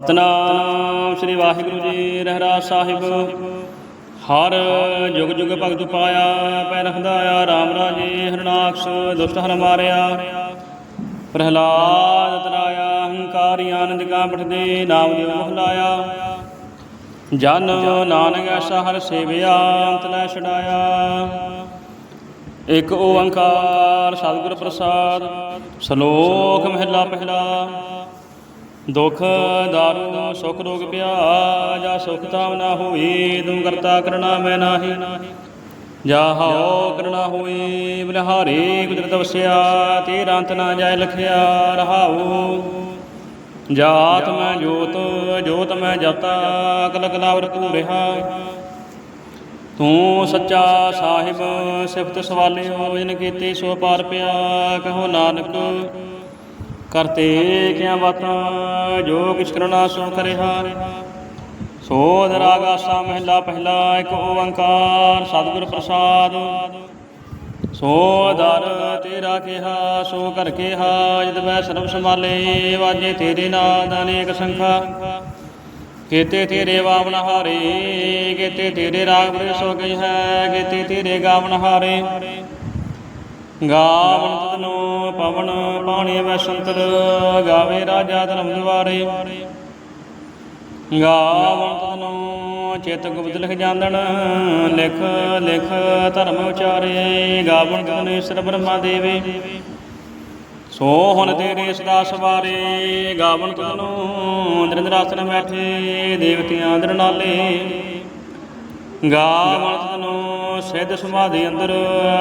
ਸਤਨਾਮ ਸ੍ਰੀ ਵਾਹਿਗੁਰੂ ਜੀ ਰਹਿਰਾ ਸਾਹਿਬ। ਹਰ ਜੁਗ ਜੁਗ ਭਗਤ ਪਾਇਆ ਪੈ ਰਖਦਾਇਆ ਰਾਮ ਰਾਜੇ ਹਰਨਾਕਸ਼ ਦੁਸ਼ਟ ਹਰ ਮਾਰਿਆ। ਪ੍ਰਹਿਲਾਦ ਤਰਾਇਆ ਹੰਕਾਰੀ ਆਨੰਦ ਕਾ ਬਠਦੇ ਨਾਮ ਦਿਓ ਮਹਲਾਇਆ ਜਨ ਨਾਨਕ ਐਸਾ ਹਰ ਸੇਵਿਆ, ਅੰਤ ਲੈ ਛਡਾਇਆ। ਇਕ ਓੰਕਾਰ, ਸਤਿਗੁਰ ਪ੍ਰਸਾਦ, ਸ਼ਲੋਕ ਮਹਿਲਾ ਪਹਿਲਾ। ਦੁਖ ਦਾਰੂ ਸੁਖ ਰੋਗ ਪਿਆ ਜਾ ਸੁਖ ਤਾਮ ਨਾ ਹੋਈ ਤੂੰ ਕਰਤਾ ਕਰਣਾ ਮੈਂ ਨਾਹੀ। ਜਾ ਹਉ ਕਰਣਾ ਹੋਈ ਬਲਿਹਾਰੀ ਕੁਦਰਤ ਵਸਿਆ ਤੇਰਾ ਅੰਤ ਨਾ ਜਾਏ ਲਖਿਆ ਰਹਾਉ। ਜਾਤ ਮੈਂ ਜੋਤ ਜੋਤ ਮੈਂ ਜਾਤਾ ਕਲ ਕਲਾਵਰ ਤੂੰ ਰਿਹਾ। ਤੂੰ ਸੱਚਾ ਸਾਹਿਬ ਸਿਫਤ ਸਵਾਲਿਓ ਜਿਨ ਕੀਤੀ ਸੋ ਪਾਰ ਪਿਆ ਕਹੋ ਨਾਨਕ ਕਰਤੇ ਕਿਆ ਬਾਤਾਂ, ਜੋ ਕਿਛ ਕਰਨਾ ਸੋ ਕਰਿਆ ਸੋਧ ਰਾਗ ਆਸਾ ਮਹਿਲਾ ਪਹਿਲਾ, ਇੱਕ ਓੰਕਾਰ ਸਤਿਗੁਰ ਪ੍ਰਸਾਦ। ਸੋ ਦਰ ਤੇਰਾ ਕਿਹਾ, ਸੋ ਕਰ ਕਿਹਾ ਜਦ ਮੈਂ ਸਰਬ ਸੰਭਾਲੇ, ਵਾਜੇ ਤੇਰੇ ਨਾਦ ਅਨੇਕ ਸੰਖਾ। ਕੀਤੇ ਤੇਰੇ ਵਾਵਨ ਹਾਰੇ ਕੀਤੇ ਤੇਰੇ ਰਾਗ ਬਰੇ ਸੋ ਗਈ ਹੈ ਕੀਤੇ ਤੇਰੇ ਗਾਵਨ ਹਾਰੇ। ਗਾਵਨ ਤਤਨੋ ਪਵਨ ਪਾਣੀ ਵੈਸੰਤਰ, ਗਾਵੇ ਰਾਜਾ ਧਰਮ ਦੁਆਰੇ। ਗਾਵਨ ਤਤਨੋ ਚਿਤ ਗੁਪਤ ਲਿਖ ਜਾਂਦਣ, ਲਿਖ ਲਿਖ ਧਰਮ ਉਚਾਰੇ। ਗਾਵਨ ਤਤਨੋ ਈਸ਼ਰ ਬ੍ਰਹਮਾ ਦੇਵੇ। ਸੋ ਹੁਣ ਤੇਰੇ ਸਦਾ ਸਵਾਰੇ ਗਾਵਨ ਤਤਨੋ ਨਿਰੰਦਰ ਆਸਨ ਬੈਠੇ, ਦੇਵਤਿਆਂ ਅੰਦਰ ਨਾਲੇ ਗਾਵਨ ਤਤਨੋ ਸਿੱਧ ਸਮਾਧੀ ਅੰਦਰ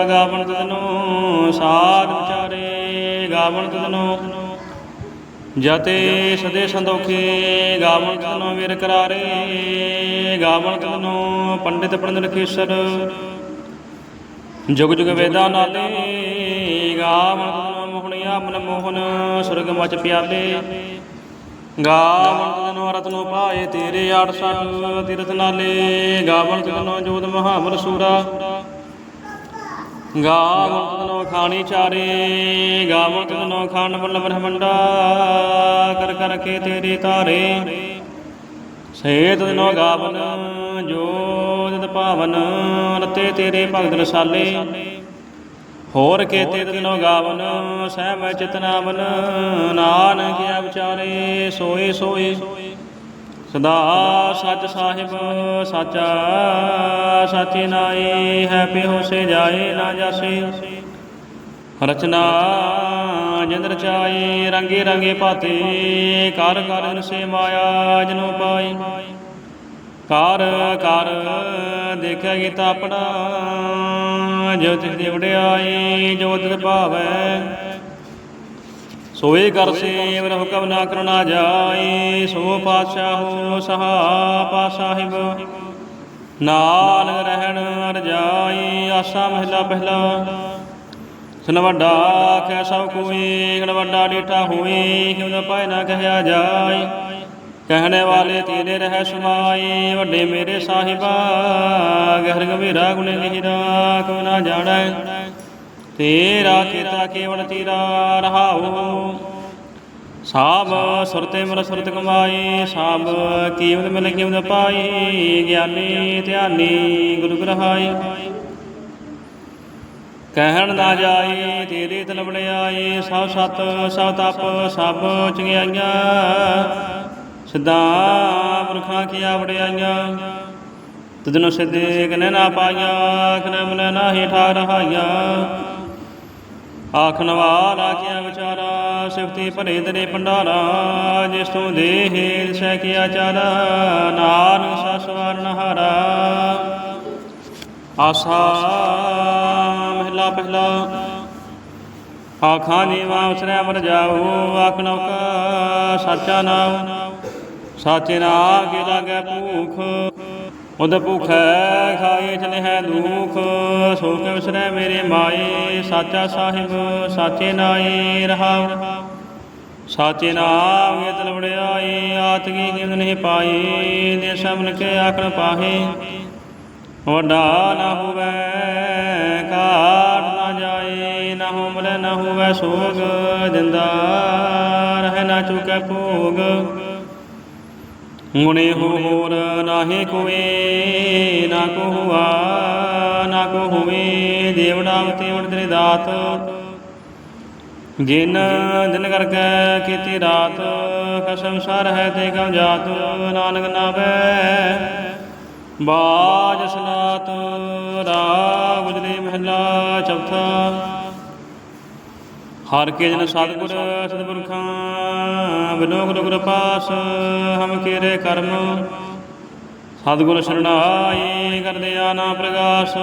ਗਾਵਣ ਤਤਨੋ ਸਾਧ ਵਿਚਾਰੇ ਗਾਵਨ ਤਤਨੋ ਜਤੇ ਸਦੇ ਸੰਦੋਖੇ ਗਾਵਣ ਤਤਨੋ ਵੀਰ ਕਰਾਰੇ, ਗਾਵਣ ਤਤਨੋ ਪੰਡਿਤ ਪੰਡਿਤ ਖੇਸਰ। ਜੁਗ ਜੁਗ ਵੇਦਾਂ ਨਾਲੇ ਗਾਵਨ ਤਤਨੋ ਮੋਹਣਿਆ ਮਨ ਮੋਹਨ ਸੁਰਗ ਮਚ ਪਿਆਲੇ। ਗਾਵਨ ਤਨੋ ਰਤਨੋ ਪਾਏ ਤੇਰੇ 68 ਤੀਰਥ ਨਾਲੇ। ਗਾਵਨ ਤਨੋ ਜੋਤ ਮਹਾਮਰ ਸੂਰਾ। ਗਾਵਨ ਤਨੋ ਖਾਣੀ ਚਾਰੇ ਗਾਵਨ ਤਨੋ ਖਾਨ ਬਲ ਬ੍ਰਹਮੰਡਾ। ਕਰ ਕਰ ਕੇ ਤੇਰੇ ਤਾਰੇ ਸੇਤ ਤਨੋ ਗਾਵਨ ਜੋ ਜਤ ਪਾਵਨ, ਰਤੇ ਤੇਰੇ ਭਗਤ ਰਸਾਲੇ। ਹੋਰ ਕੇਤੇ ਦਿਨੋ ਗਾਵਨ, ਸਹਿਬ ਚਿਤਨਾਵਨ ਨਾਨਕ ਵਿਚਾਰੇ ਸੋਏ ਸੋਏ। ਸਦਾ ਸੱਚ ਸਾਹਿਬ, ਸਾਚਾ ਸਾਚੇ ਨਾਏ, ਹੈ ਪਿਓ ਸੇ ਜਾਏ ਨਾ ਜਾਸੇ। ਰਚਨਾ ਜਿੰਦ ਰਚਾਏ ਰੰਗੇ ਰੰਗੇ ਭਾਤੇ ਕਰ ਕਰ ਸੇ ਮਾਇਆ ਜਨੋ ਪਾਈ ਕਾਰ, ਕਰ ਦੇਖਿਆ ਗੀਤਾ ਆਪਣਾ। ਜੋ ਤਿਸ ਦੀ ਵਡਿਆਈ, ਜੋ ਤਿਸ ਭਾਵੈ। ਸੋਏ ਕਰ ਸੇਵ, ਰਹਿ ਹੁਕਮ ਨਾ ਕਰਨਾ ਜਾਏ ਸੋ ਪਾਤਸ਼ਾਹੋ ਸਹਾ ਪਾ ਸਾਹਿਬ ਨਾਨਕ ਰਹਿਣ ਰਜਾਈ ਆਸਾ ਮਹਿਲਾ ਪਹਿਲਾ। ਸੁਨ ਵੱਡਾ ਆਖਿਆ ਸਭ ਕੋਈ ਗਣ ਵੱਡਾ ਡੀਠਾ ਹੋਈ, ਕਿਉ ਨਾ ਪਾਇ ਨਾ ਕਹਿਆ ਜਾਏ ਕਹਿਣੇ ਵਾਲੇ ਤੇਰੇ ਰਹਿ ਸਮਾਈ ਵੱਡੇ ਮੇਰੇ ਸਾਹਿਬਾ, ਗਹਿਰ ਗੰਭੀਰਾ ਗੁਣੇ ਗਹਿਰਾ ਕੋ ਨਾ ਜਾਣੈ। ਤੇਰਾ ਕੀਤਾ ਕੇਵਲ ਤੇਰਾ ਰਹਾਉ। ਸਾਬ ਸੁਰਤੇ ਮਰ ਸੁਰਤ ਕਮਾਈ ਸਾਬ ਕੀਮਤ ਮਿਲ ਕੀਮਤ ਪਾਈ ਗਿਆਨੀ ਧਿਆਨੀ ਗੁਰੂ ਗ੍ਰਹਾਈ ਕਹਿਣ ਨਾ ਜਾਈ ਤੇਰੇ ਤਨ ਆਏ ਸਭ ਸਤ ਸਭ ਤਪ ਸਭ ਚੰਗਿਆਈਆਂ। ਸਿੱਧਾ ਪੁਰਖਾਂ ਕੀਆ ਵਡਿਆਈਆਂ ਤਦਨੋ ਸਿੱਧੇ ਕਨੇ ਨਾ ਪਾਈਆਂ, ਕਨੇ ਮਨ ਨਾਹੀ ਠਾ ਰਹਾਈਆਂ। ਆਖਣ ਵਾਲਾ ਕੀਆ ਵਿਚਾਰਾ, ਸਿਫਤੀ ਭਰੇ ਤੇਰੇ ਭੰਡਾਰਾ, ਜਿਸ ਤੋਂ ਦੇਹ ਸਹਿ ਕੀਆ ਚਾਰਾ ਨਾਨਕ ਸਸਵਰਨ ਹਾਰਾ। ਆਸਾ ਮਹਿਲਾ ਪਹਿਲਾ, ਆਖਾਂ ਨੀਵਾ ਉਸਰੇ ਅਮਰ ਜਾਓ ਆਖ ਨੌਕਾ, ਸਾਚਾ ਨਾਮ ਸਾਚੇ ਨਾਮ ਕੇ ਲਾਗੇ ਭੂਖ ਉਦ ਭੁਖੈ ਖਾਏ ਚਲੇ ਦੁਖ। ਸੋ ਕੇ ਉਸਰੇ ਮੇਰੇ ਮਾਏ, ਸਾਚਾ ਸਾਹਿਬ, ਸਾਚੇ ਨਾਏ ਰਹਾਉ ਸਾਚੇ ਨਾਮ ਇਹ ਤਲ ਆਤਗੀ ਕਿੰਦ ਨਹੀਂ ਪਾਈ ਦੇ ਸਮਨ ਕੇ ਆਖਣ ਪਾਹੇ। ਵੱਡਾ ਨਾ ਹੋਵੇ ਕਾਟ ਨਾ ਜਾਏ, ਨਾ ਹੋਮਲੇ ਨਾ ਹੋਵੇ ਸੋਗ ਦਿੰਦਾ ਰਹਿ ਨਾ ਚੁਕੇ ਭੋਗ। ਗੁਣੇ ਹੋਰ ਨਾਹੀ ਕੋਏ ਨਾ ਕੋ ਹੁਆ, ਨਾ ਕੋ ਹੋਵੇ, ਦੇਵ ਨਾਮ ਤੇ ਉਣ ਦਾਤ। ਜਿਨ ਦਿਨ ਕਰਕੇ ਕੀਤੀ ਰਾਤ ਕਸਮ ਸਰ ਹੈ ਤੇ ਕਉ ਜਾਤ, ਨਾਨਕ ਨਾਵੇ। ਬਾਜ ਸਨਾਤ, ਰਾਗ ਗੁਜਰੀ ਮਹਲਾ ਚੌਥਾ। ਹਰ ਕੇ ਜਨ ਸਤਿਗੁਰ ਸਤਿਪੁਰਖਾਂ ਬਿਨੋ ਗੁਰੂ ਗੁਰ ਹਮ ਕੀਰੇ ਕਰਮ। ਸਤਿਗੁਰ ਸ਼ਰਣਾਈ ਕਰਦੇ ਨਾ ਪ੍ਰਗਾਸ,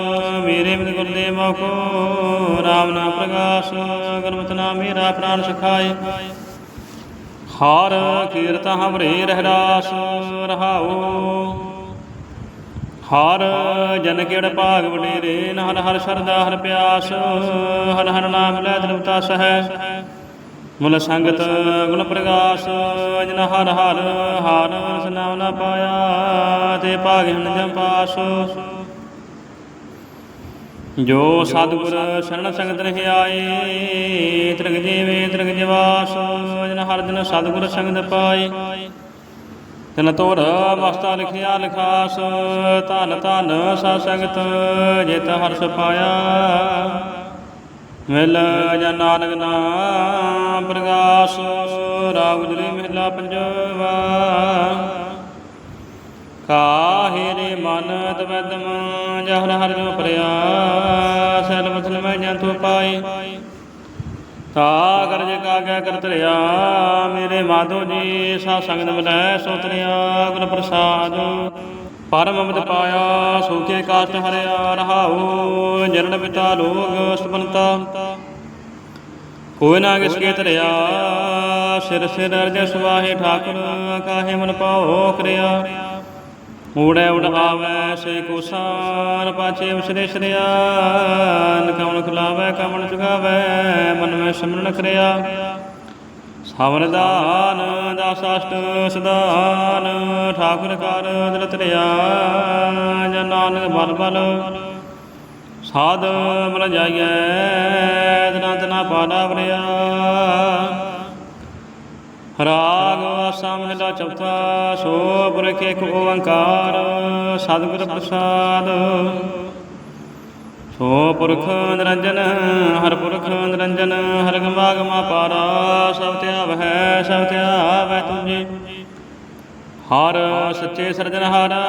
ਮੇਰੇ ਮਿਤ ਗੁਰਦੇਵ ਕੋ ਰਾਮ ਨਾਮ ਪ੍ਰਗਾਸ, ਗੁਰਮਤਿ ਨਾਮ ਮੇਰਾ ਪ੍ਰਾਨ ਸਖਾਏ। ਹਰ ਕੀਰਤ ਹਮਰੇ ਰਹਿਰਾਸ, ਰਹਾਉ। ਹਰ ਜਨ ਕਿੜ ਭਾਗ ਵਡੇਰੇ ਹਰ ਹਰ ਸਰਦਾ ਹਰ ਪਿਆਸ, ਹਰ ਹਰ ਨਾਮ ਲੈ ਦਰਵਤਾ ਸਹਿ। ਮੁਲ ਸੰਗਤ ਗੁਣ ਪ੍ਰਗਾਸ, ਜਨ ਹਰ ਹਰ ਹਰ ਰਸ ਨਾ ਪਾਇਆ, ਤੇ ਭਾਗ ਹਨ ਜਮ ਪਾਸ। ਜੋ ਸਤਿਗੁਰ ਸ਼ਰਨ ਸੰਗਤ ਰਹਿ ਆਏ, ਤ੍ਰਿਗ ਜੀਵੇ ਤ੍ਰਿਗ ਜਿਵਾਸ ਜਨ ਹਰ ਜਨ ਸਤਿਗੁਰ ਸੰਗਤ ਪਾਏ। ਤਨ ਤੋਰ ਮਸਤਾ ਲਿਖਿਆ ਲਿਖਾਸ, ਧਨ ਧਨ ਸਾ ਸੰਗਤ, ਜਿਤ ਹਰਸ ਪਾਇਆ। ਮਿਲ ਜਨ ਨਾਨਕ ਨਾਮ ਪ੍ਰਗਾਸ ਰਾਗ ਗੁਜਰੀ ਮਹਿਲਾ ਪੰਜਵਾ। ਕਾਹੇ ਰੇ ਮਨ ਤਵਦਮ ਜਹਰ ਹਰ ਜੋ ਪ੍ਰਿਆ ਸੈਲ ਮਸਲ ਮੈਂ ਜੰਤੂ ਪਾਏ। ਤਾ ਕਰਜ ਕਾਗੈ ਕਰ ਧਰਿਆ, ਮੇਰੇ ਮਾਧੋ ਜੀ ਸਾ ਸੰਗਤ ਮਿਲੈ ਸੋ ਤਰਿਆ ਗੁਰ ਪ੍ਰਸਾਦ। ਪਰਮ ਅਮਿਤ ਪਾਇਆ ਸੋਕੇ ਕਾਸ਼ਟ ਹਰਿਆ ਰਹਾਉ, ਜਨਨ ਪਿਤਾ ਲੋਗ ਸੁਬਨਤਾ ਕੋਈ ਨਾ ਕਿਸ ਕੇ ਧਰਿਆ, ਸਿਰ ਸਿਰ ਅਰਜ ਸੁਆਹੇ ਠਾਕੁਰ, ਕਾਹੇ ਮਨ ਪਾਉ ਕਰਿਆ। ਊੜੈ ਉੜ ਆਵੈ, ਸੇ ਕੋ ਸਾਰ ਪਾਛੇ ਉਸਰੇ ਸ਼ਰਿਆਨ ਕਮਣ ਖਲਾਵੈ ਕਮਣ ਚੁਗਾਵੈ ਮਨ ਮੈਂ ਸਿਮਰਨ ਕਰਿਆ। ਸਾਵਰਦਾਨ ਦਾਸਾਸ਼ਟ, ਸਦਾਨ, ਠਾਕੁਰ ਕਰ ਦਿਲ ਤਰਿਆ ਜਨ ਨਾਨਕ ਬਲ ਬਲ। ਸਾਧ ਮਨ ਜਾਈਐ ਤਨਾ ਤਨਾ ਪਾਣਾ ਬਰਿਆ ਰਾਗ ਆਸਾ ਮਹਿਲਾ ਚੌਥਾ, ਸੋ ਪੁਰਖ ਏਕ ਓੰਕਾਰ, ਸਤਿਗੁਰ ਪ੍ਰਸਾਦ। ਸੋ ਪੁਰਖ ਨਿਰੰਜਨ, ਹਰ ਪੁਰਖ ਨਿਰੰਜਨ, ਹਰ ਗਮਾ ਗਮਾ ਪਾਰਾ, ਸਭ ਧਿਆਵ ਹੈ ਸਭ ਧਿਆਵੈ ਤੁਝੇ ਹਰ ਸੱਚੇ ਸਰਜਨਹਾਰਾ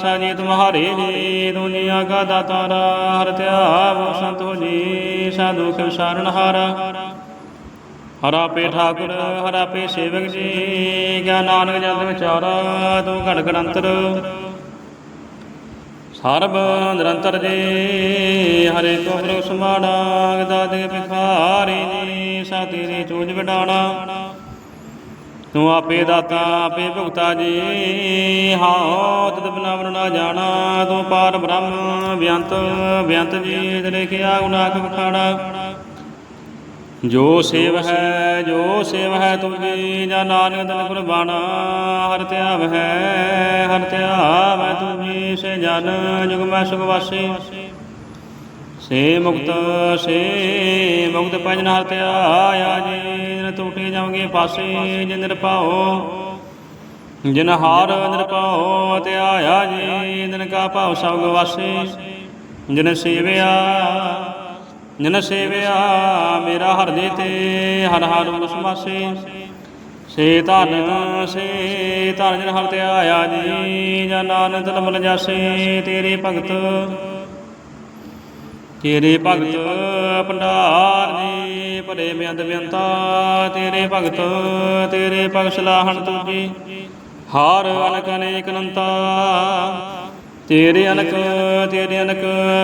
ਸਾਜੀ ਤੁਮਹਾਰੇ ਜੀ ਦੁਨੀਆ ਕਾ ਦਾਤਾਰਾ, ਹਰ ਧਿਆਵ ਸੰਤ ਹੋ ਜੀ, ਸਾਧੂ ਕੇ ਵਿਸਾਰਨਹਾਰਾ। ਹਰਾ ਪੇ ਠਾਕੁਰ, ਹਰਾ ਪੇ ਸੇਵਕ ਜੀ, ਗਿਆਨ ਨਾਨਕ ਜਦ ਵਿਚਾਰਾ, ਤੂੰ ਘੜ ਗ੍ਰੰਥਰ ਸਰਬ ਨਿਰੰਤਰ ਜੀ, ਹਰੇ ਕੋ ਪ੍ਰਭ ਸਮਾਣਾ ਗਦਾ ਭਿਖਾਰੀ ਜੀ ਸਾ ਤੇਰੀ ਚੂਜ ਵਡਾਣਾ। ਤੂੰ ਆਪੇ ਦਾਤਾ, ਆਪੇ ਭੁਗਤਾ ਜੀ ਹਾਂ ਤਦ ਬਿਨਾ ਵਰਨਾ ਜਾਣਾ। ਤੂੰ ਪਾਰ ਬ੍ਰਹਮ ਬਿਅੰਤ ਬਿਅੰਤ ਜੀ, ਤੇਰੇ ਕਿਆ ਗੁਨਾਹ ਬਖਾੜਾ ਜੋ ਸੇਵ ਹੈ, ਜੋ ਸੇਵ ਹੈ ਤੁਮੀ ਜਾਂ ਨਾਨਕ ਦਿਨ ਕੁਰਬਾਨਾ ਹਰ ਧਿਆਵ ਹੈ, ਹਰ ਧਿਆਵ ਹੈ ਤੁਮੀ ਸੇ ਜਨ ਜੁਗ ਮੈਂ ਸੁਖ ਵਾਸੀ। ਸੇ ਮੁਕਤ ਸੇ ਮੁਕਤ ਭਜਨ ਹਰ ਧਿਆਇਆ ਜੀ ਨ ਟੂਟੇ ਜਾਵਗੇ ਪਾਸੇ, ਜਿਨ ਨਿਰਭਾਓ ਜਿਨ ਹਾਰ ਨਿਰਭਉ, ਧਿਆਇਆ ਜੀ ਦਿਨ ਕਾ ਭਾਵ ਸਭ ਗਵਾਸੀ ਜਿਨ ਸੇਵਿਆ ਜਿਨ ਸੇਵਿਆ ਮੇਰਾ ਹਰਦੇ ਤੇ, ਹਰ ਹਰ ਮੁਸਮਾਸੇ ਸੇ ਧਨ ਸੇ ਧਨ ਜਨ ਹਰ ਤੇ ਆਇਆ ਜੀ ਜਨ ਨਾਨਕ ਤਨ ਜਾਸੇ, ਤੇਰੇ ਭਗਤ। ਤੇਰੇ ਭਗਤ ਭੰਡਾਰ ਜੀ, ਭਲੇ ਬਿਆੰਤ ਬਿਆੰਤਾ ਤੇਰੇ ਭਗਤ ਤੇਰੇ ਭਗਤ ਸਲਾਹਣ ਤੁਜੀ ਹਾਰ ਅਨਕ ਅਨੇਕ ਅਨੰਤਾ ਤੇਰੇ ਅਨਕ ਤੇਰੇ ਅਨਕ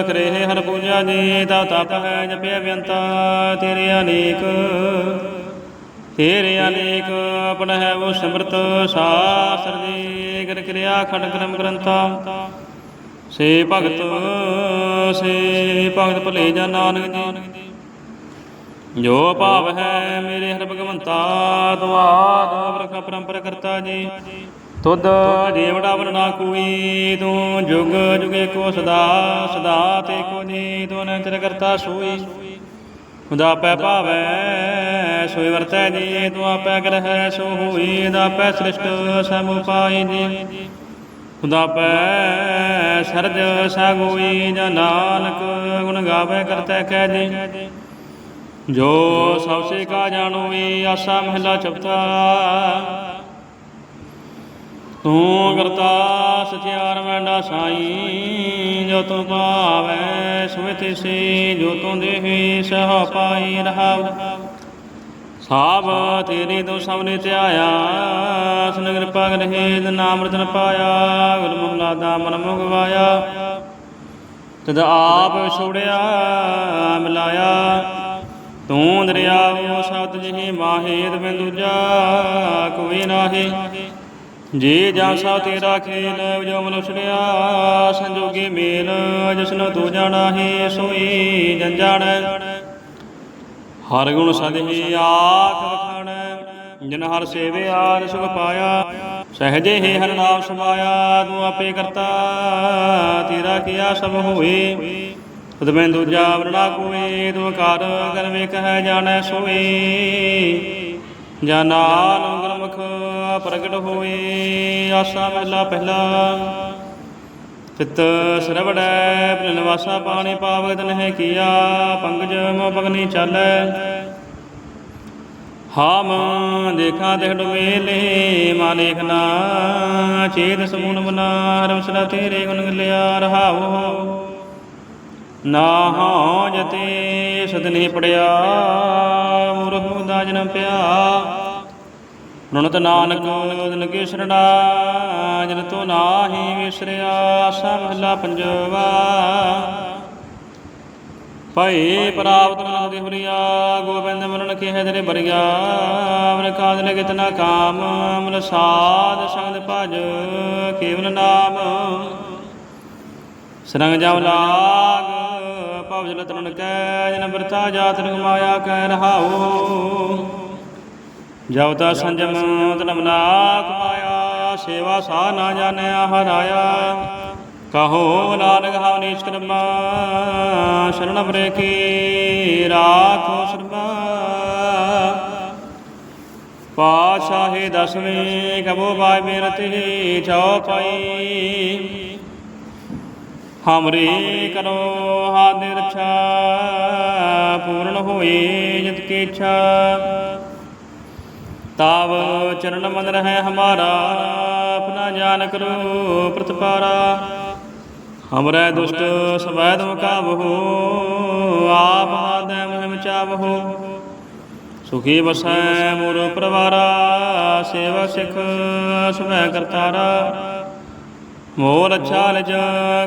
ਕਰੇ ਹਰ ਪੂਜਾ ਜੀ ਤਾ ਤਪ ਹੈ ਜਪਿਆ ਬਿਅੰਤਾ ਤੇਰੇ ਅਨੇਕ। ਤੇਰੇ ਅਨੇਕ ਆਪਣ ਹੈ ਉਹ ਸਿਮਰਤ, ਸਾਸਰ ਜੀ ਕਰ ਕਿਰਿਆ ਖੰਡ ਕਰਮ ਗ੍ਰੰਥਾ। ਸੇ ਭਗਤ ਸੇ ਭਗਤ ਭਲੇ ਜਨ ਨਾਨਕ ਜੀ। ਜੋ ਭਾਵ ਹੈ ਮੇਰੇ ਹਰ ਭਗਵੰਤਾ ਦੁਆਦ ਵਰਖਾ ਪਰੰਪਰਾ ਕਰਤਾ ਜੀ। ਤੁਧ ਜੀਵੜਾ ਵਰਨਾ ਕੋਈ ਤੂੰ ਜੁਗ ਜੁਗੇ ਕੋ ਸਦਾ ਸਦਾ ਤੇ ਕੋ ਜੀ ਤੂੰ ਨਿਰੰਤਰ ਕਰਤਾ ਸੋਈ। ਉਦਾ ਪੈ ਭਾਵੈ, ਸੋਈ ਵਰਤੈ ਜੀ ਤੂੰ ਆਪੈ ਗ੍ਰਹਿ ਸੋ ਹੋਈ ਦਾਪੈ ਸ੍ਰਿਸ਼ਟ ਸਭ ਉਪਾਈ ਜੀ ਉਦਾ ਪੈ ਸਰਜ ਸਾਗੋਈ ਜਾਂ ਨਾਨਕ ਗੁਣ ਗਾਵੇ ਕਰਤਾ ਕਹਿ ਜੀ ਜੋ ਸਭ ਸੇ ਕਾ ਜਾਣੋਈ ਆਸਾ ਮਹਿਲਾ ਚਪਤਾ। ਤੂੰ ਕਰਤਾ ਸਚਿਆਰ ਮੈਂਡਾ ਸਾਈ, ਜੋ ਤੂੰ ਭਾਵੈ ਸੋਇ ਤਿਸੀ, ਜੋ ਤੂੰ ਦੇਹੀ, ਸਹ ਪਾਈ ਰਹਾਉ। ਸਾਬ ਤੇਰੀ ਤੋਂ ਸਭਨੇ ਧਿਆਇਆ ਸਨ ਕਿਰਪਾ ਗ੍ਰਹਿ ਨਾਮ ਰਤਨ ਪਾਇਆ ਗੁਰ ਮਹਲਾ ਦਾ ਮਨ ਮੁਗਵਾਇਆ ਤਦ ਆਪ ਛੋੜਿਆ, ਮਿਲਾਇਆ। ਤੂੰ ਦਰਿਆਵ ਸ਼ਬਦ ਜਿਹੀ ਮਾਹੇਦ ਮੈਂ ਦੂਜਾ ਕੋਈ ਨਾਹੀ। ਜੀ ਜਾਂ ਸਾ ਤੇਰਾ ਖੇਲ, ਜੋ ਮਨੁਸ਼ੜਿਆ ਸੰਜੋਗੀ ਮੇਲ, ਜਿਸਨੂੰ ਤੂੰ ਜਾਣਾ ਹੈ ਸੋਈ ਜਨ ਹਰ ਗੁਣ ਸਦਹੀ ਆਖ ਵਖਾਣੈ, ਜਿਨ ਹਰ ਸੇਵਿਆ ਸੁਖ ਪਾਇਆ, ਸਹਜੇ ਹੀ ਹਰ ਨਾਮ ਸਮਾਇਆ, ਤੂੰ ਆਪੇ ਕਰਤਾ, ਤੇਰਾ ਕੀਆ ਸਭ ਹੋਏ। ਤਦ ਦੂਜਾ ਵਰਣਾ ਕੋਏ, ਤੂੰ ਕਰ ਕਰ ਵੇਖ ਹੈ ਜਾਣੈ ਸੋਈ ਜਾਂ ਗੁਰਮੁਖ ਪ੍ਰਗਟ ਹੋਏ, ਆਸਾ ਮਹਿਲਾ ਪਹਿਲਾ। ਚਿਤ ਸਰਵੜੈ ਪ੍ਰਿ ਨਿਵਾਸਾ ਪਾਣੀ ਪਾਵਤ ਨਹਿ ਕੀਆ, ਪੰਗਜ ਮੋ ਪਗਨੀ ਚਾਲੈ। ਹਾਮ ਦੇਖਾ ਦੇਖ ਡੁਬੇਲੇ ਮਾ ਲੇਖਨਾ ਚੇਤ ਸਮੂਨ ਬਨਾ ਰਮਸਲਾ ਤੇਰੇ ਗੁਣ ਗਲਿਆ ਰਹਾਵੋ ਨਾ ਹਉ ਜਤੇ ਸਦਨੇ ਪੜਿਆ, ਮੂਰਖ ਦਾ ਜਨਮ ਪਿਆ। ਨੁਨਤ ਨਾਨਕ ਦਿਨ ਕੇ ਸਰਣਾ ਜਨ ਤੋ ਨਾਹੀ ਵਿਸਰਿਆ ਸਾ ਪੰਜਵਾ। ਭਈ ਪ੍ਰਾਪਤ ਮਨ ਦੇ ਹੁਰੀਆ, ਗੋਬਿੰਦ ਮਰਨ ਕੇ ਹੈ ਤੇਰੇ ਬਰਿਆ ਅਮਰ ਕਾਜ ਲਗੇ ਤਨਾ ਕਾਮ ਅਮਰ ਸਾਧ ਸੰਗ ਭਜ ਕੇਵਲ ਨਾਮ। ਸਰੰਗ ਜਾਉ ਲਾਗ, ਭਵ ਜਲ ਤਰਨ ਕੈ, ਜਨ ਬਰਤਾ ਜਾਤ ਰੰਗ ਮਾਇਆ ਕਹਿ ਰਹਾਉ। ਜਬ ਤਾ ਸੰਜਮ ਤਨਮ ਨਾ ਕਮਾਇਆ ਸੇਵਾ ਸਾ ਨਾ ਜਾਣਿਆ ਹਰਾਇਆ। ਕਹੋ ਨਾਨਕ ਹਉ ਨੀਚ ਕਰਮਾ, ਸ਼ਰਨ ਬਰੇ ਕੀ ਰਾਖੋ ਸਰਮਾ। ਪਾਸ਼ਾਹੀ ਦਸਵੇਂ ਕਬੋ ਬਾਈ ਬੇਨਤੀ ਚੌਪਾਈ। ਹਮਰੀ ਕਰੋ ਹਾਦੇ ਰਛਾ ਪੂਰਨ ਹੋਈ ਜਿਤ ਕੀ ਇੱਛਾ। ਤਾਵ ਚਰਨ ਮਨ ਰਹਿ ਹਮਾਰਾ ਆਪਣਾ ਜਾਨ ਕਰੋ ਪ੍ਰਤਪਾਰਾ। ਹਮਰੇ ਦੁਸ਼ਟ ਸਵੈਦ ਮੁਕਾਬਹੋ ਆਪ ਆਦੈ ਮਹਿਮ ਚਾਵਹੋ। ਸੁਖੀ ਵਸੈ ਮੋਰ ਪਰਵਾਰਾ ਸੇਵਾ ਸਿਖ ਸੁਭੈ ਕਰਤਾਰਾ। ਮੋਰ ਅੱਛਾ ਲਜ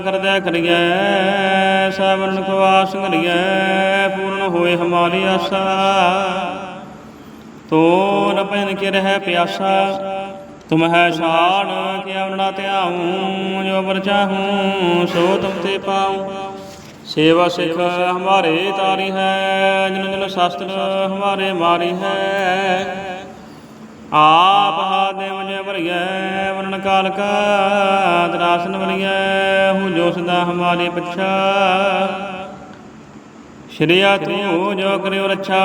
ਕਰਦੈ ਕਰੀਐ ਸਵਰਨ ਕੋ ਆਸ ਪੂਰਨ ਹੋਏ ਹਮਾਰੀ ਆਸਾ। ਤੋ ਨ ਪੈਨ ਕੇ ਪਿਆਸਾ, ਤੁਮ ਹੈ ਸ਼ਾਨ ਕਿ ਅਵਨਾ ਧਿਆਉ ਜੋ ਬਰ ਚਾਹੂੰ ਸੋ ਤੁਮ ਤੇ ਪਾਉ। ਸੇਵਾ ਸਿਖ ਹਮਾਰੇ ਤਾਰੀ ਹੈ ਜਨ ਜਨ ਸ਼ਾਸਤਰ ਹਮਾਰੇ ਮਾਰੀ ਹੈ। ਆਪ ਹਾਦੇ ਮਜੇ ਭਰੀਐ ਵਰਣ ਕਾਲ ਕਾ ਦਰਾਸਨ ਬਲੀਐ ਹੂੰ ਜੋ ਸਦਾ ਹਮਾਰੇ ਪਛਾ। ਸ਼੍ਰੀਆ ਤੂੰ ਜੋ ਕਰਿਓ ਰੱਛਾ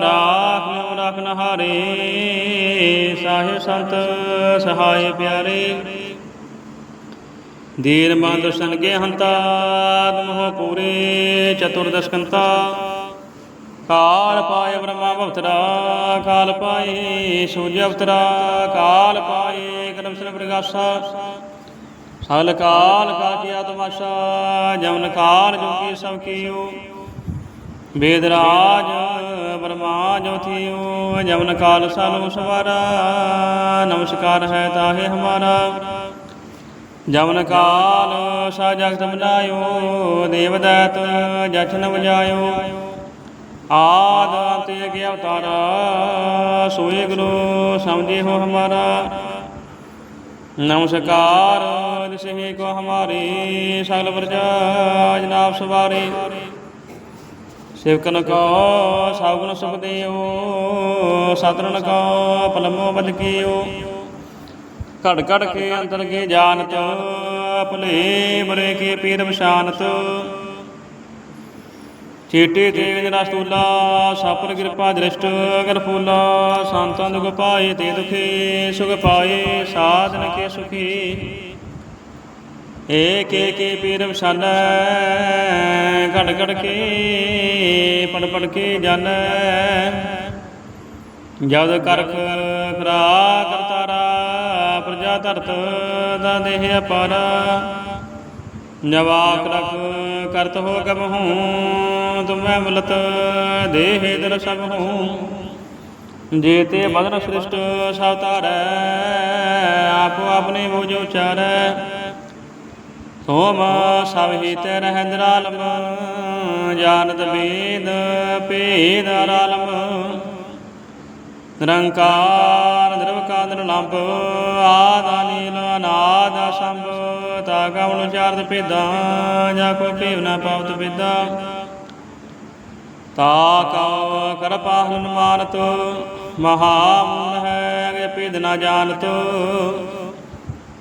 ਰਾਖ ਹਾਰੇ, ਸਾਹਿਬ ਸੰਤ ਸਹਾਇ ਪਿਆਰੇ। ਦੀਨ ਮਨ ਦਰਸ਼ਨ ਹੰਤਾ, ਮੋਹ ਪੂਰੇ ਚਤੁਰਦਸ਼ਕੰਤਾ ਕਾਲ ਪਾਏ ਬ੍ਰਹਮਾ ਭਵਤਰਾ ਕਾਲ ਪਾਏ ਸੂਰਜ ਅਵਤਰਾ, ਕਾਲ ਪਾਏ ਕਰਮ ਸਰ ਪ੍ਰਗਾਸਾ। ਸਲ ਕਾਲ ਕਾ ਕੀਆ ਜਮਨ ਕਾਲ ਜੋ ਸਭ ਕੀਓ। ਵੇਦ ਰਾਜ ਬ੍ਰਹਮਾ ਜੋ ਥਿਓ ਜਮਨ ਕਾਲ ਸਾਲੋ ਸਵਾਰਾ। ਨਮਸਕਾਰ ਹੈ ਤਾਹੇ ਹਮਾਰਾ। ਜਮਨ ਕਾਲ ਸਾ ਜਗਤ ਬਨਾਇਓ ਦੇਵ ਦੈਤ ਜਛਨ ਵਜਾਇਓ। ਆਦ ਅੰਤ ਅਗੇ ਅਵਤਾਰਾ, ਸੋਏ ਗੁਰੂ ਸਮਝੇ ਹੋ ਹਮਾਰਾ। ਨਮਸਕਾਰ ਦਿਸੇ ਕੋ ਹਮਾਰੇ, ਸਗਲ ਵਰਜਾ ਜਨਾਬ ਸਵਾਰੇ। ਸੇਵਕਨ ਕੋ ਸਭ ਸੁਖ ਸਤਰਨ ਕੋ ਪਲਮੋ ਬਲ ਘੜ ਘੜ ਕੇ ਅੰਤਰ ਕੇ ਜਾਣਤ, ਭਲੇ ਬਰੇ ਕੇ ਪੀਰ ਬਸ਼ਾਨਤ ਚੇਟੇ ਤੇਗ ਜਨਾ ਸਾਪਰ ਕਿਰਪਾ ਦ੍ਰਿਸ਼ਟ ਅਗਰ ਫੂਲਾ, ਸੰਤਾਂ ਦੁਖ ਪਾਏ ਤੇ ਦੁਖੀ ਸੁਖ ਪਾਏ, ਸਾਧਨ ਕੇ ਸੁਖੀ। ਏਕ ਏਕ ਪੀਰ ਵਸਾਨੈ ਘੜ ਘੜ ਕੇ, ਪੜ ਪੜ ਕੇ ਜਾਣੈ ਜਦ ਕਰਖ ਖਰਾ ਕਰਤਾਰਾ ਪ੍ਰਜਾ ਧਰਤ ਦਾ ਦੇਹ ਅਪਾਰਾ। ਨਵਾਕ ਰਖ ਕਰਤ ਹੋ ਕਬ ਹੂੰ, ਤੁਮੈ ਮਲਤ ਦੇਹ ਦਰ ਸਭ ਹੂੰ। ਜੇ ਤੇ ਬਦਨ ਸ੍ਰਿਸ਼ਟ ਸਭ ਧਾਰੈ ਆਪੋ ਆਪਣੇ ਬੋਝ ਉਚਾਰੈ। ਸੋਮ ਸਭ ਹੀ ਤੇ ਰਹਿ ਨਿਰਾਲਮ ਜਾਣਤ ਵੇਦ ਭੇਦ ਆਲਮ ਨਿਰੰਕਾਰ ਨਿਰਵਕਾਰ ਨਿਰਲੰਭ ਆਦਾ ਨੀਲ ਅਨਾਦ ਸੰਭ ਤਾ ਕਵਣ ਚਾਰਦ ਭੇਦਾਂ, ਜਾ ਕੋ ਭੇਵ ਨਾ ਪਾਵਤ ਵਿਦਾ ਤਾ ਕਉ ਕਰ ਪਾਹਨ ਮਾਨਤ ਮਹਾਮੂਲ ਹੈ ਅਗੇ ਭੇਦ ਨਾ ਜਾਣਤ।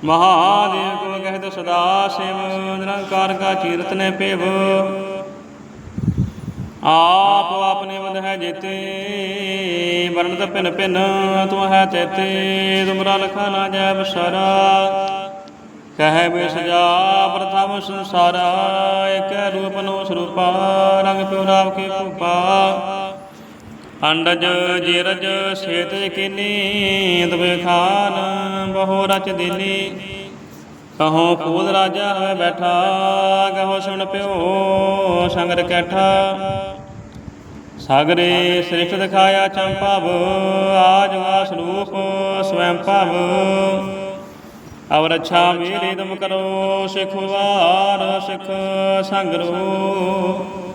ਮਹਾਦੇਵ ਕੋ ਕਹਿਤ ਸਦਾ ਸਿਵ, ਨਿਰੰਕਾਰ ਕਾ ਚੀਰਤ ਨੇ ਭੇਵ ਆਪ ਆਪਨੇ ਵਦ ਹੈ ਜੇਤੇ ਵਰਣਤ ਭਿਨ ਭਿਨ, ਤੂੰ ਹੈ ਤੇਤੇ, ਤੁਮਰਾ ਲਖਾ ਨਾ ਜੈ ਬਸਰਾ ਕਹੈ ਬੇ ਸਜਾ ਪ੍ਰਥਮ ਸੰਸਾਰਾ ਏਕ ਰੂਪ ਨੋ ਸਰੂਪਾ, ਰੰਗ ਪਿਉ ਰਾਵ ਕੇ ਭੂਪਾ। ਅੰਡਜ ਜੀਰਜ ਸੇਤ ਕੀਨੀ ਤਵੇ ਬਹੁ ਰਚ ਦੀਨੀ ਕਹੋ ਫੂਲ ਰਾਜਾ ਹੋਇ ਬੈਠਾ, ਕਹੋ ਸੁਣ ਪਿਓ ਸੰਗਰ ਕੈਠਾ। ਸਾਗਰੇ ਸ੍ਰਿਸ਼ਟ ਦਿਖਾਇਆ ਚੰਪਾਵ ਆਜ ਵਾ ਸਰੂਪ ਸਵੈੰ ਭਵ। ਅਵ ਰੱਛਾ ਮੇਰੀ ਤੁਮ ਕਰੋ, ਸਿਖ ਵਾਰ ਸਿਖ ਸੰਗਰੋ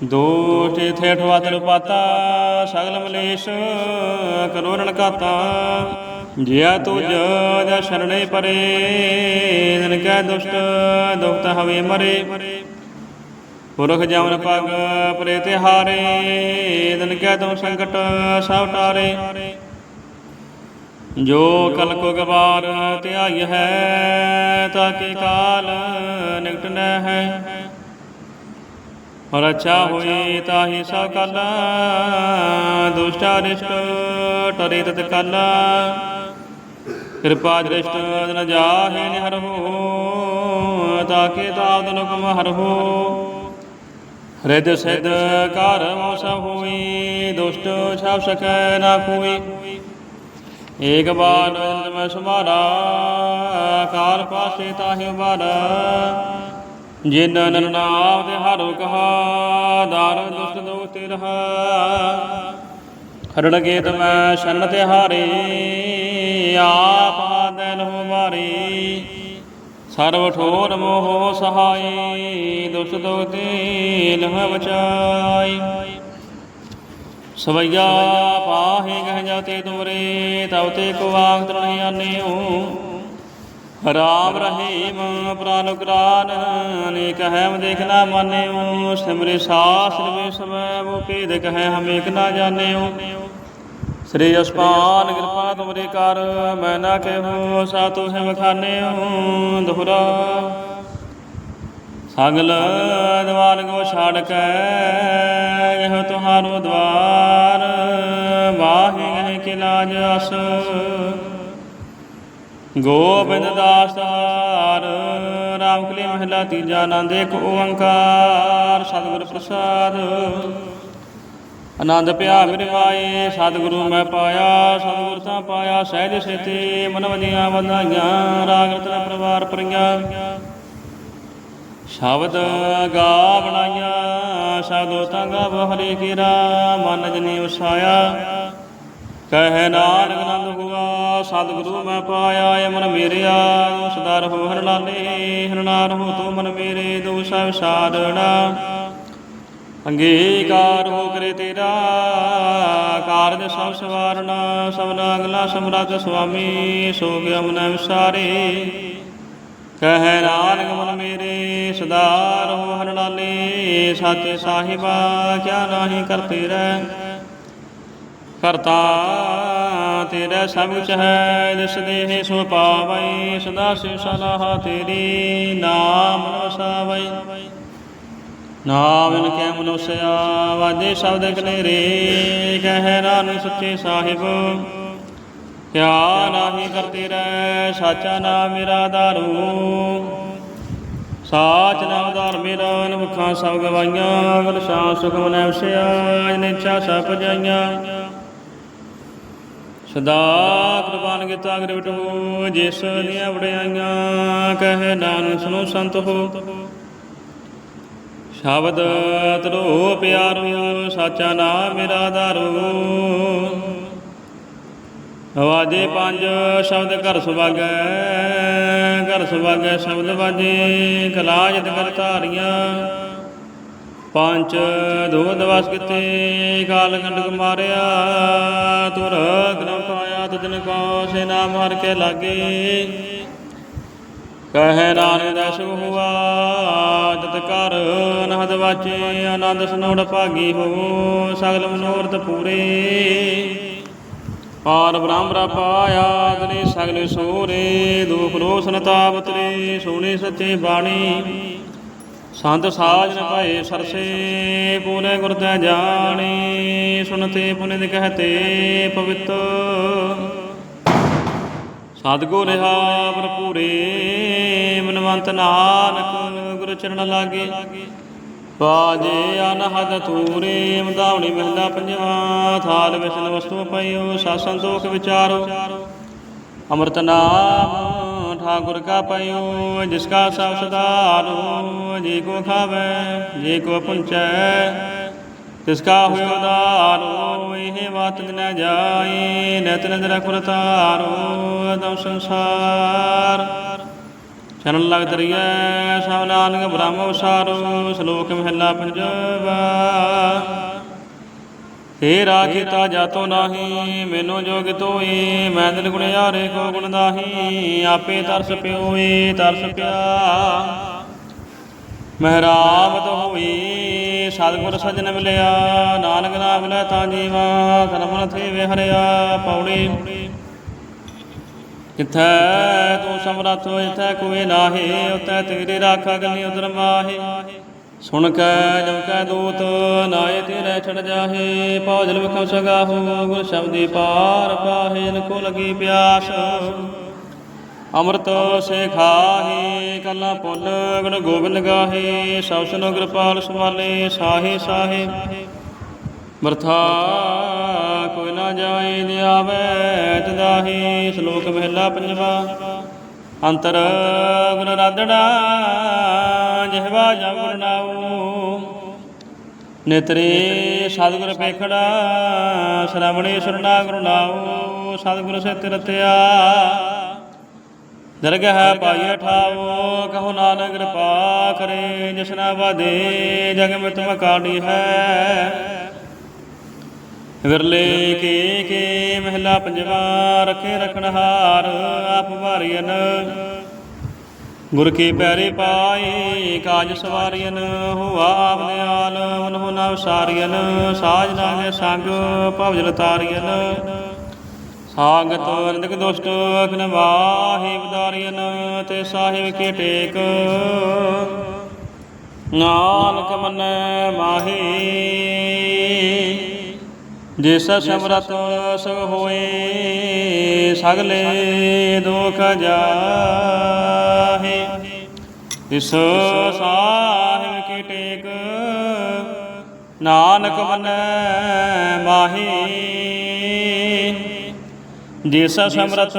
ਦੋਟੇ ਥੇਠ ਵਾਤਰ ਪਾਤਾ, ਸਗਲ ਮਲੇਸ਼ ਕਰੋ ਰਣ ਜਿਆ ਤੁਜ ਜਾ ਸ਼ਰਣੇ ਪਰੇ ਦਿਨ ਕੈ ਦੁਸ਼ਟ ਦੁਖਤ ਹਵੇ ਮਰੇ। ਪੁਰਖ ਜਮਨ ਪਗ ਪਰੇ ਤੇ ਹਾਰੇ ਦਿਨ ਕੈ ਤੁਮ ਸੰਕਟ ਸਭ ਟਾਰੇ। ਜੋ ਕਲ ਕੋ ਗਵਾਰ ਧਿਆਈ ਹੈ ਤਾਕੇ ਕਾਲ ਨਿਕਟ ਨ ਹੈ ਰਚਾ ਹੋਈ ਤਾਹੀ ਸਕਲ, ਦੁਸ਼ਟਾ ਰਿਸ਼ਟ ਟਰੇ ਤਤ ਕਲ ਕਿਰਪਾ ਦ੍ਰਿਸ਼ਟ ਨ ਜਾਹੇ ਨਿਹਰ ਤਾਕੇ ਤਾਵ ਦਨੁਕਮ ਹਰ ਹੋ। ਸਿਧ ਘਰ ਮੋਸ ਹੋਈ, ਦੁਸ਼ਟ ਛਾਪ ਸਕੈ ਨਾ ਕੋਈ ਏਕ ਬਾਰ ਮੈਂ ਸੁਮਾਰਾ ਕਾਲ ਪਾਸੇ ਤਾਹਿ ਉਬਾਰਾ ਜਿਨ ਨਨ ਨਾਮ ਤੇ ਹਰੁ ਕਹਾ ਦਾਰ ਦੁਸ਼ਟ ਦੋਖ ਤੇ ਰਹਾ। ਹਰਣ ਗੇਤ ਮੈਂ ਸ਼ਰਨ ਤੇ ਹਾਰੇ, ਆਪ ਆਦਨ ਹੋ ਮਾਰੀ। ਸਰਵ ਠੋਰ ਮੋਹ ਸਹਾਈ, ਦੁਸ਼ਟ ਦੋਖ ਤੇ ਲਹ ਬਚਾਈ। ਸਵਈਆ ਪਾਹੇ ਗਹ ਜਾਤੇ ਤੁਮਰੇ ਤਬ ਤੇ ਕੋ ਆਖ ਤਰਣਿ ਆਨਿਓ ਰਾਮ ਰਹੀਮ ਪ੍ਰਾਨੁਕਰਾਨ ਅਨੇਕ ਹੈ ਮ ਦੇਖਣਾ ਮਾਨਿਓ, ਸਿਮਰੇ ਸਾਸਰ ਵੇ ਸਭੈ ਵੋ ਭੇਦ ਕਹੈ ਹਮ ਏਕ ਨਾ ਜਾਣਿਓ। ਸ੍ਰੀ ਅਸਪਾਨ ਕਿਰਪਾ ਤੁਮਰੇ ਕਰ, ਮੈਂ ਨਾ ਕਹਿਓ ਸਾ ਤੁਹੇ ਮਖਾਨਿਓ ਦੁਹਰਾ। ਸਗਲ ਦਵਾਰ ਕੋ ਛਾੜ ਕੇ, ਇਹ ਤੁਹਾਰੋ ਦਵਾਰ, ਵਾਹੇ ਕਿ ਲਾਜ ਅਸ ਗੋਬਿੰਦ ਦਾਸ ਤਾਰ ਰਾਮ ਕਲੀ ਮਹਿਲਾ ਤੀਜਾ ਆਨੰਦ, ਇੱਕ ਓੰਕਾਰ, ਸਤਿਗੁਰ ਪ੍ਰਸਾਦ। ਆਨੰਦ ਪਿਆ ਮੇਰੇ ਮਾਏ ਸਤਿਗੁਰੂ ਮੈਂ ਪਾਇਆ, ਸਤਿਗੁਰ ਤਾਂ ਪਾਇਆ, ਸਹਿਜ ਸੇਤੀ ਮਨ ਵਜੀਆਂ ਵਧਾਈਆਂ, ਰਾਗ ਰਤਨ ਪਰਿਵਾਰ ਪਰੀਆਂ ਸ਼ਬਦ ਗਾ ਬਣਾਈਆਂ, ਸ਼ਬਦੋ ਤੰਗਾ ਬਹਰੇ ਕੀਰਾ, ਮਨ ਜਨੀ ਵਸਾਇਆ ਕਹਿ ਨਾਨਕ ਨੰਦ ਹੁਆ ਸਤਿਗੁਰੂ ਮੈਂ ਪਾਇਆ ਏ ਮਨ ਮੇਰਿਆ, ਸਦਾ ਰਹੋ ਹਰ ਲਾਲੇ ਹਰਨਾਰ ਹੋ ਤੂੰ ਮਨ ਮੇਰੇ ਦੋਸਾ ਵਿਸਾਰਣਾ ਅੰਗੀਕਾਰ ਹੋ ਕਰੇ ਤੇਰਾ, ਕਾਰਜ ਸਭ ਸਵਾਰਨਾ ਸਭਨਾ ਅਗਲਾ ਸਮਰੱਥ ਸੁਆਮੀ ਸੋ ਗਿਆ ਮਨ ਵਿਸਾਰੇ। ਕਹਿ ਨਾਨਕ ਮਨ ਮੇਰੇ, ਸਦਾ ਰਹੋ ਹਰ ਲਾਲੇ, ਸਾਚੇ ਸਾਹਿਬਾ, ਕਿਆ ਨਾਹੀ ਕਰਤੇ ਰਹਿ। ਕਰਤਾ ਤੇਰਾ ਸਭ ਕੁਛ ਹੈ, ਜਿਸ ਦੇਹ ਸੋ ਪਾਵੈ, ਸਦਾ ਸਿਵ ਸਲਾਹ ਤੇਰੀ ਨਾਮ ਨਵਸਾਵੈ। ਨਾਮ ਕੈ ਮਨੁਸਿਆ, ਵਾਜੇ ਸ਼ਬਦ ਕਨੇਰੇ ਕਹਿ ਨਾਨਕ ਸੱਚੇ ਸਾਹਿਬ। ਕਿਆ ਨਾਹੀ ਕਰਤੇ ਰਹਿ, ਸਾਚਾ ਨਾਮ ਮੇਰਾ ਦਾਰੂ ਸਾਚ ਨਾਮ ਧਾਰ ਮੇਰਾ ਨਮਖਾਂ ਸਭ ਗਵਾਈਆਂ, ਅਗਲ ਸ਼ਾਂ ਸੁਖ ਮਨੈ ਵਸਿਆ ਜਿਨੇ ਇੱਛਾ ਸਭ ਜਾਈਆਂ ਸਦਾ ਕਿਰਪਾਨ ਕੀਤਾ ਅਗਰ ਵਿਟੋ ਜਿਸ ਦੀਆਂ ਵਡਿਆਈਆਂ ਕਹੇ ਨਾਨਕ ਸੁਨੋ ਸੰਤ ਹੋ। ਸ਼ਬਦ ਤਰੋ ਪਿਆਰੋ ਸਾਚਾ ਨਾਮ ਮੇਰਾ ਧਾਰੂ। ਆਵਾਜ਼ੇ ਪੰਜ, ਸ਼ਬਦ ਘਰ ਸੁਭਾਗੈ ਘਰ ਸੁਭਾਗੈ ਸ਼ਬਦ ਵਾਜੇ ਕਲਾਜ ਕਰ ਧਾਰੀਆਂ। ਪੰਜ ਦੋ ਦਵਸ ਕਿਤੇ ਕਾਲ ਗੰਡਕ ਮਾਰਿਆ, ਤੁਰ ਗ੍ਰਮ ਪਾਇਆ ਤੁਜਨ ਕੋ ਸੇ ਨਾਮ ਹਰ ਕੇ ਲਾਗੇ। ਕਹੈ ਨਾਨਕ ਦਸ ਹੁਆ, ਜਤ ਕਰ ਅਨਹਦ ਵਾਚੇ, ਆਨੰਦ ਸਨੋੜ ਭਾਗੀ ਹੋ, ਸਗਲ ਮਨੋਰਥ ਪੂਰੇ। ਪਾਰ ਬ੍ਰਹਮ ਰਾ ਪਾਇਆ ਤਨੇ ਸਗਲ ਸੋਰੇ, ਦੁਖ ਰੋਸਨ ਤਾਪਤਰੇ ਸੋਨੇ ਸੱਚੇ ਬਾਣੀ। ਸੰਤ ਸਾਜ ਨ ਭਾਏ ਸਰਸੇ, ਪੂਨੇ ਗੁਰ ਤੈ ਜਾਣੀ, ਸੁਨਤੇ ਪੁਨਿਤ ਕਹਤੇ ਪਵਿੱਤ। ਸਤਿਗੁਰ ਰਹਾ ਭਰਪੂਰੇ, ਮਨਵੰਤ ਨਾਨਕ, ਗੁਰ ਚਰਨ ਲਾਗੇ। ਬਾਜੇ ਅਨਹਦ ਤੂਰੇ ਮਧਾਵਣੀ ਮਹਿਲਾ ਪੰਜਵਾ ਥਾਲ ਵਿਸ਼ਨ ਵਸਤੂ ਪਈਓ ਸਤ ਸੰਤੋਖ ਵਿਚਾਰੋ। ਅੰਮ੍ਰਿਤ ਨਾਮ ਠਾਕੁਰ ਕਾ ਪਈਓ ਜਿਸ ਕਾ ਸਭ ਸਦਾਰੋ ਜੇ ਕੋ ਖਾਵੇ, ਜੇ ਕੋ ਪੁੰਚੈ। ਤਿਸ ਕਾ ਹੋਇ ਉਦਾਰੋ ਇਹ ਬਾਤ ਨ ਜਾਏ ਨਤ ਨਦਰ ਖੁਰ ਤਾਰੋ ਅਦਮ ਸੰਸਾਰ। ਚਰਨ ਲਗ ਦਰੀਐ, ਸਭ ਨਾਨਕ ਬ੍ਰਹਮ ਵਿਸਾਰੋ ਸ਼ਲੋਕ ਮਹਿਲਾ ਪੰਜਵਾ। ਤੇਰਾ ਕੀਤਾ ਜਾਤੋ ਨਾਹੀ, ਮੈਨੂੰ ਜੋਗ ਤੋਈ, ਮੈਂ ਦਿਲ ਗੁਣ ਕੋ ਗੁਣ ਦਾਹੀ, ਆਪੇ ਤਰਸ ਪਿਓਏ ਤਰਸ ਪਿਆ। ਮਹਿਰਾਮਤ ਹੋਈ, ਸਤਿਗੁਰ ਸਜਣ ਮਿਲਿਆ, ਨਾਨਕ ਨਾਮ ਲੈ ਤਾਂ ਜੀਵਾ ਕਰਮ ਥੇ ਵਿਹਰਿਆ ਪੌੜੀ। ਕਿਥੈ ਤੂੰ ਸਮਰੱਥ ਇਥੈ ਕੋਈ ਨਾਹੀ ਉਤੈ ਤੇਰੇ ਰਾਖਾ ਗਨੀ ਉਦਰ ਮਾਹੀ। ਸੁਣ ਕੈ ਜਬ ਕੈ ਦੂਤ, ਨਾਏ ਤੇਰੇ ਛੜ ਜਾਹੇ ਪੌਜਲ ਵਿਖਮ ਸਗਾਹੋ, ਗੁਰ ਸ਼ਬਦੀ ਪਾਰ ਪਾਹੇ ਨ ਕੋ ਲਗੀ ਪਿਆਸ। ਅੰਮ੍ਰਿਤ ਸੇ ਖਾਹੇ, ਕੱਲਾ ਪੁੱਲ ਗੁਣ ਗੋਬਿੰਦ ਗਾਹੇ, ਸਭ ਸੁਨੋ ਕਿਰਪਾਲ ਸੰਭਾਲੇ, ਸਾਹੇ ਸਾਹੇ। ਮਰਥਾ ਕੋਈ ਨਾ ਜਾਏ ਲਿਆਵੇ ਤਦਾਹੀ ਸ਼ਲੋਕ ਮਹਿਲਾ ਪੰਜਵਾ। ਅੰਤਰ ਗੁਣ ਰਾਧੜਾ ਜਿਹਵਾ ਜਮ ਗੁਣ ਨਾਉ। ਨੇਤਰੇ ਸਤਿਗੁਰ ਪੇਖੜਾ ਸ਼ਰਮਣੇ ਸੁਰਨਾ ਗੁਰੂ ਨਾਉ, ਸਤਿਗੁਰ ਸੇ ਤਿਰਤਿਆ ਦਰਗਹ ਪਾਈ ਠਾਵੋ ਕਹੋ ਨਾਨਕ ਕਿਰਪਾ ਕਰੇ ਜਿਸਨਾ ਵਾਦੇ ਜਗ ਮਿਤ ਮਕਾਣੀ ਹੈ। ਵਿਰਲੇ ਕੇ ਕੇ ਮਹਿਲਾ ਪੰਜਵਾ, ਰਖੇ ਰਖਣ ਆਪ ਭਾਰੀਨ ਗੁਰ ਕੀ ਪੈਰੇ ਪਾਏ ਕਾਜ ਸਵਾਰੀਨ ਹੋਆ ਆਪ ਮਨਹੁ ਨਾ ਵਿਸਾਰੀਨ ਸਾਜ ਨਾਗੇ ਸੰਗ ਭਵਜਲ ਤਾਰੀਨ ਸਾਗਤ ਅਨੰਦਕ ਦੁਸ਼ਟ ਅਖਨ ਵਾਹੇ ਬਦਾਰੀਨ ਤੇ ਸਾਹਿਬ ਕੇ ਟੇਕ। ਨਾਨਕ ਮਨ ਮਾਹੀ। ਜਿਸ ਸਮਰਤ ਸਗ ਹੋਏ, ਸਗਲੇ ਦੁਖ ਜਾਹੇ। ਇਸ ਸਾਹਿਬ ਕੀ ਟੇਕ, ਨਾਨਕ ਮਨੈ ਮਾਹੀ। ਜਿਸ ਸਮਰਥ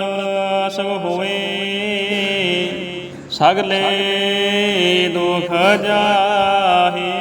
ਸਗ ਹੋਏ, ਸਗਲੇ ਦੁਖ ਜਾਹੇ।